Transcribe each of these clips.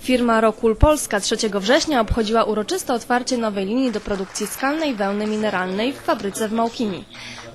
Firma Rokul Polska 3 września obchodziła uroczyste otwarcie nowej linii do produkcji skalnej wełny mineralnej w fabryce w Małkini.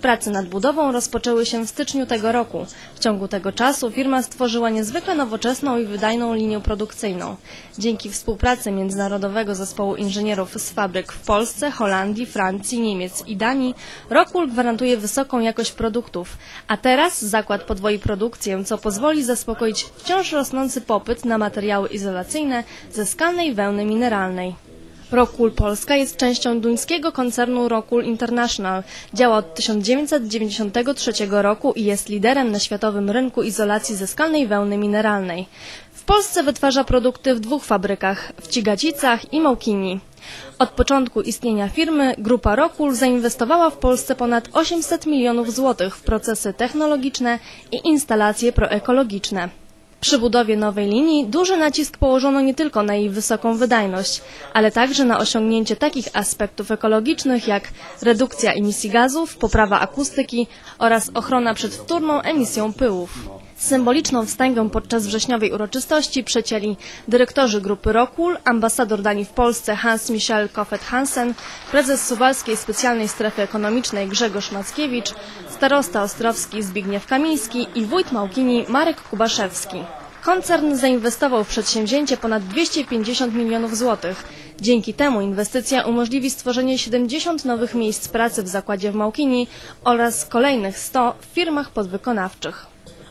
Prace nad budową rozpoczęły się w styczniu tego roku. W ciągu tego czasu firma stworzyła niezwykle nowoczesną i wydajną linię produkcyjną. Dzięki współpracy Międzynarodowego Zespołu Inżynierów z fabryk w Polsce, Holandii, Francji, Niemiec i Danii Rokul gwarantuje wysoką jakość produktów, a teraz zakład podwoi produkcję, co pozwoli zaspokoić wciąż rosnący popyt na materiały izolacyjne ze skalnej wełny mineralnej. Rockwool Polska jest częścią duńskiego koncernu Rockwool International. Działa od 1993 roku i jest liderem na światowym rynku izolacji ze skalnej wełny mineralnej. W Polsce wytwarza produkty w dwóch fabrykach, w Cigacicach i Małkini. Od początku istnienia firmy grupa Rockwool zainwestowała w Polsce ponad 800 milionów złotych w procesy technologiczne i instalacje proekologiczne. Przy budowie nowej linii duży nacisk położono nie tylko na jej wysoką wydajność, ale także na osiągnięcie takich aspektów ekologicznych jak redukcja emisji gazów, poprawa akustyki oraz ochrona przed wtórną emisją pyłów. Symboliczną wstęgę podczas wrześniowej uroczystości przecięli dyrektorzy grupy Rockwool, ambasador Danii w Polsce Hans-Michel Koffet Hansen, prezes Suwalskiej Specjalnej Strefy Ekonomicznej Grzegorz Mackiewicz, starosta ostrowski Zbigniew Kamiński i wójt Małkini Marek Kubaszewski. Koncern zainwestował w przedsięwzięcie ponad 250 milionów złotych. Dzięki temu inwestycja umożliwi stworzenie 70 nowych miejsc pracy w zakładzie w Małkini oraz kolejnych 100 w firmach podwykonawczych.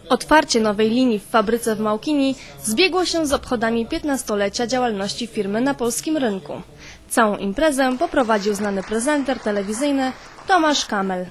Otwarcie nowej linii w fabryce w Małkini zbiegło się z obchodami 15-lecia działalności firmy na polskim rynku. Całą imprezę poprowadził znany prezenter telewizyjny Tomasz Kamel.